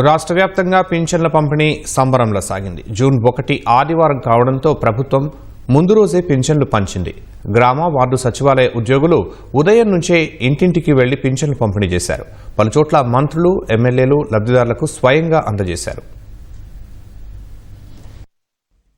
రాష్ట్ర వ్యాప్తంగా పింఛన్ల పంపిణీ సంబరంలో సాగింది. జూన్ ఒకటి ఆదివారం కావడంతో ప్రభుత్వం ముందు రోజే పింఛన్లు పంచింది. గ్రామ వార్డు సచివాలయ ఉద్యోగులు ఉదయం నుంచే ఇంటింటికి వెళ్ళి పింఛన్లు పంపిణీ చేశారు. పలుచోట్ల మంత్రులు ఎమ్మెల్యేలు లబ్ధిదారులకు స్వయంగా అందజేశారు.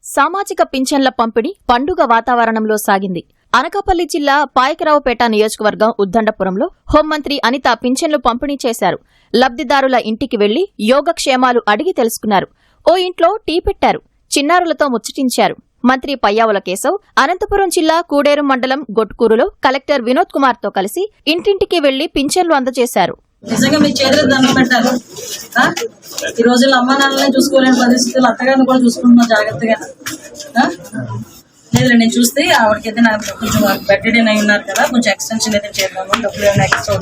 సామాజిక పింఛన్ల పంపిణీ పండుగ వాతావరణంలో సాగింది. అనకాపల్లి జిల్లా పాయకరావుపేట నియోజకవర్గం ఉద్దండపురంలో హోంమంత్రి అనిత పింఛన్లు పంపిణీ చేశారు. లబ్దిదారుల ఇంటికి వెళ్ళి యోగక్షేమాలు అడిగి తెలుసుకున్నారు. ఓ ఇంట్లో టీ పెట్టారు. చిన్నారులతో ముచ్చటించారు. మంత్రి పయ్యావుల కేశవ్ అనంతపురం జిల్లా కూడేరు మండలం గొట్కూరులో కలెక్టర్ వినోద్ కుమార్తో కలిసి ఇంటింటికి వెళ్ళి పింఛన్లు అందజేశారు. నిజంగా మీ చేతులకు దండం పెట్టారు. ఈ రోజుల్లో అమ్మ నాన్నలే చూసుకోలేని పరిస్థితులు అత్తగారిని కూడా చూసుకుంటున్నాం జాగ్రత్తగా. నేను చూస్తే ఆవిడకైతే నాకు కొంచెం బెటర్ అయి ఉన్నారు కదా కొంచెం ఎక్స్టెన్షన్ అయితే చేద్దాము. డబ్బులు ఏమైనా ఎక్స్ట్రా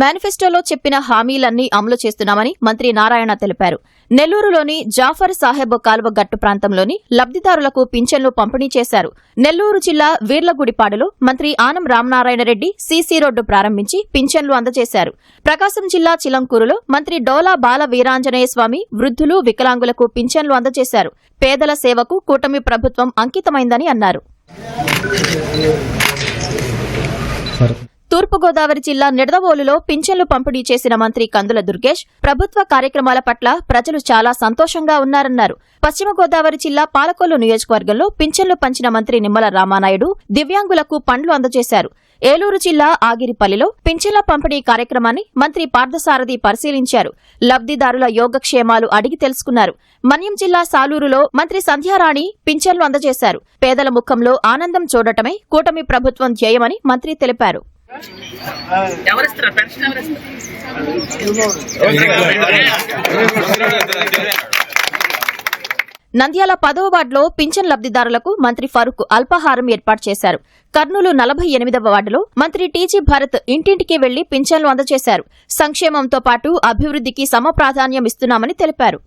మేనిఫెస్టోలో చెప్పిన హామీలన్నీ అమలు చేస్తున్నామని మంత్రి నారాయణ తెలిపారు. నెల్లూరులోని జాఫర్ సాహెబ్ కాలువ గట్టు ప్రాంతంలోని లబ్దిదారులకు పింఛన్లు పంపిణీ చేశారు. నెల్లూరు జిల్లా వీర్లగుడిపాడులో మంత్రి ఆనం రామనారాయణ రెడ్డి సీసీ రోడ్డు ప్రారంభించి పింఛన్లు అందజేశారు. ప్రకాశం జిల్లా చిలంకూరులో మంత్రి డోలా బాల వీరాంజనేయ స్వామి వృద్ధులు వికలాంగులకు పింఛన్లు అందజేశారు. పేదల సేవకు కూటమి ప్రభుత్వం అంకితమైందని అన్నారు. తూర్పుగోదావరి జిల్లా నిడదవోలులో పింఛన్లు పంపిణీ చేసిన మంత్రి కందుల దుర్గేష్ ప్రభుత్వ కార్యక్రమాల పట్ల ప్రజలు చాలా సంతోషంగా ఉన్నారన్నారు. పశ్చిమ గోదావరి జిల్లా పాలకొల్లు నియోజకవర్గంలో పింఛన్లు పంచిన మంత్రి నిమ్మల రామానాయుడు దివ్యాంగులకు పండ్లు అందజేశారు. ఏలూరు జిల్లా ఆగిరిపల్లిలో పింఛన్ల పంపిణీ కార్యక్రమాన్ని మంత్రి పార్థసారథి పరిశీలించారు. లబ్దిదారుల యోగక్షేమాలు అడిగి తెలుసుకున్నారు. మన్యం జిల్లా సాలూరులో మంత్రి సంధ్యారాణి పింఛన్లు అందజేశారు. పేదల ముఖంలో ఆనందం చూడటమే కూటమి ప్రభుత్వం ధ్యేయమని మంత్రి తెలిపారు. పెన్షన్ ఎవరిస్తారు? నంద్యాల పదవ వార్డులో పింఛన్ లబ్దిదారులకు మంత్రి ఫరూక్ అల్పాహారం ఏర్పాటు చేశారు. కర్నూలు నలభై ఎనిమిదవ వార్డులో మంత్రి టీజీ భరత్ ఇంటింటికి వెళ్ళి పింఛన్లు అందజేశారు. సంక్షేమంతో పాటు అభివృద్ధికి సమ ప్రాధాన్యం ఇస్తున్నామని తెలిపారు.